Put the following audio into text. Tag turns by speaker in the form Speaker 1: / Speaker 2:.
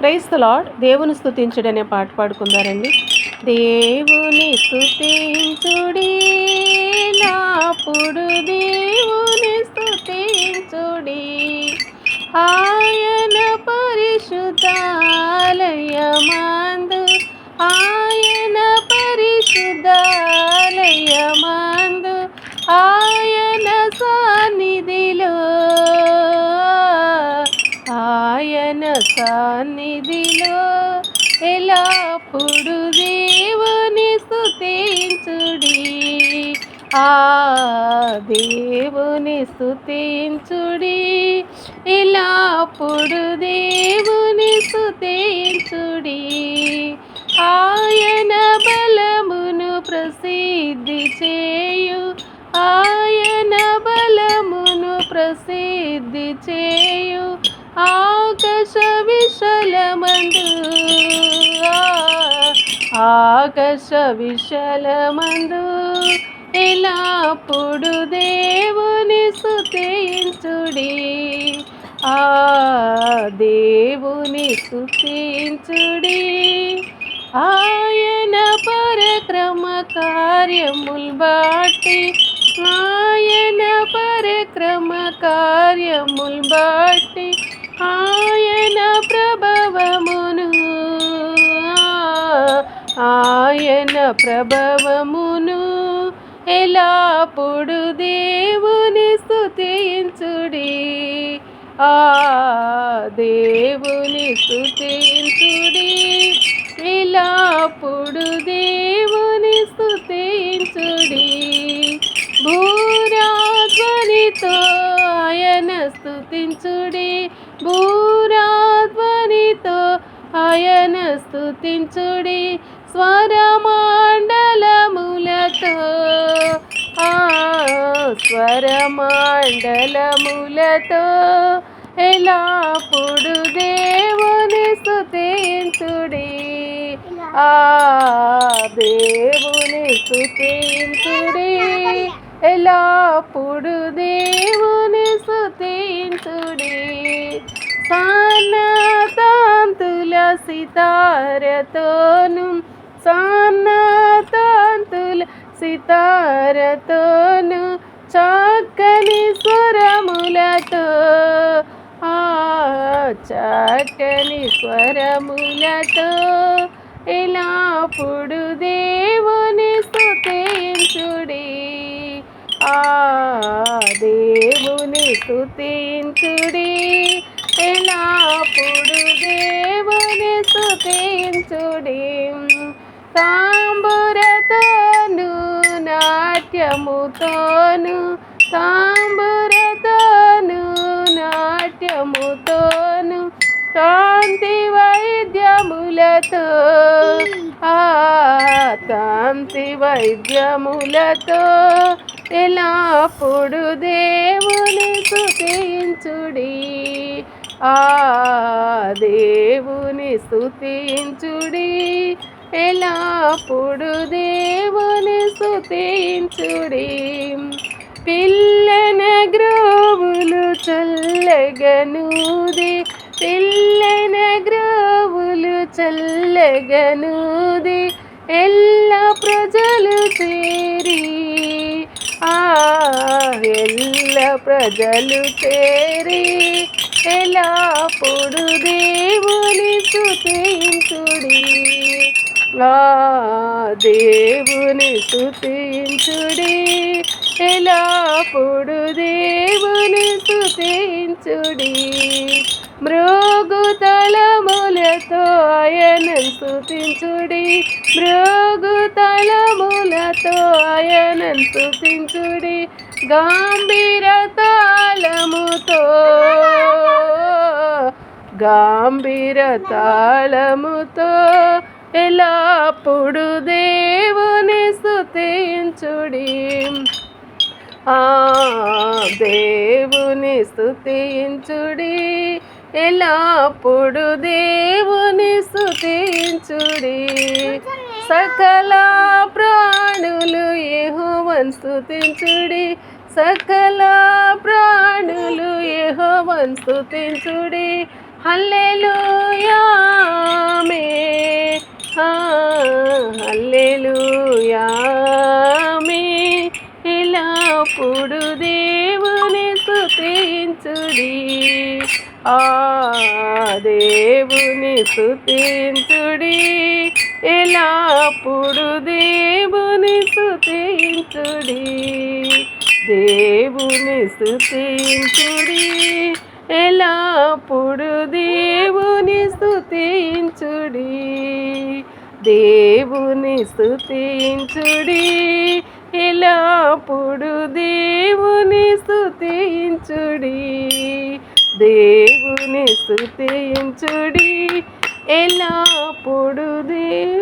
Speaker 1: Price lord దేవుని స్థుతించుడు అనే పాట పాడుకుందారండి. దేవుని స్థుతించుడి నాపుడు దేవుని స్థుతించుడి ఆయన పరిశుద్ధాలయమందు ఆయన పరిశుద్ధాలయమందు ఆయన సన్నిధిలో ఆయన నీలో ఎలాప్పుడు దేవుని స్థుతించుడి ఆ దేవుని స్థుతించుడి ఎలాప్పుడు దేవుని స్థుతించుడి ఆయన బలమును ప్రసిద్ధి చేయు. ఆయన బలమును ప్రసిద్ధి చేయు. ఆకాశ విశలమందు ఆకాశ విశలమందు ఎలాప్పుడు దేవుని స్థుతించుడి ఆ దేవుని స్థుతించుడి ఆయన పరక్రమ కార్యముల్ బాటి. ఆయన పరక్రమ కార్యముల్ బాటి. ఆయన ప్రభవమును. ఆయన ప్రభవమును ఎలాప్పుడు దేవుని స్థుతించుడి ఆ దేవుని స్థుతించుడి ఎలాప్పుడు దేవుని స్థుతించుడి భూరాధ్వనితో ఆయన స్థుతించుడి భూరాధ్వనితో ఆయన స్థుతించుడి స్వరమాండలములతో. ఆ స్వరమాండలములతో ఎలాప్పుడు దేవుని స్థుతించుడి ఆ దేవుని స్థుతించుడి ఎలాప్పుడు దేవుని సితారతోను సాన్నతాంతుల సితారతోను చక్కని స్వరములతో ఆ చక్కని స్వరములతో ఎలాప్పుడు దేవుని స్థుతించుడి ఆ దేవుని స్థుతించుడి తాంబురతోను నాట్యముతోను తాంబురతోను నాట్యముతోను కాంతి వైద్యములతో ఆ కాంతి వైద్యములతో ఎలాప్పుడు దేవుని స్థుతించుడి. ఆ దేవుని స్థుతించుడి ఎలాప్పుడు దేవుని స్థుతించుడి పిల్లన గ్రోవులు చల్లగనూది. పిల్లన గ్రోవులు చల్లగనూది. ఎల్ల ప్రజలు చేరి. ఆ ఎల్ల ప్రజలు చేరి. ఎలాప్పుడు దేవుని స్థుతించుడి ఆ దేవుని స్థుతించుడి ఎలాప్పుడు దేవుని స్థుతించుడి మృగు తలములతో ఆయన స్థుతించుడి మృగు తలములతో ఆయన స్థుతించుడి గాంభీర తాళముతో గాంభీర తాళముతో ఎలాప్పుడు దేవుని స్థుతించుడి ఆ దేవుని స్థుతించుడి ఎలాప్పుడు దేవుని స్థుతించుడి సకల ప్రాణులు యెహోవాను స్థుతించుడి సకల ప్రాణులు యహోవన్ స్థుతించుడి హల్లెలూయామే హల్లెలూయామే ఎల్లప్పుడు దేవుని స్థుతించుడి ఆ దేవుని స్థుతించుడి ఎల్లప్పుడు దేవుని స్థుతించుడి దేవుని స్తుతించుడి. ఎలాప్పుడు దేవుని స్తుతించుడి. దేవుని స్తుతించుడి. ఎలాప్పుడు దేవుని స్తుతించుడి. దేవుని స్తుతించుడి. ఎలాప్పుడు దేవు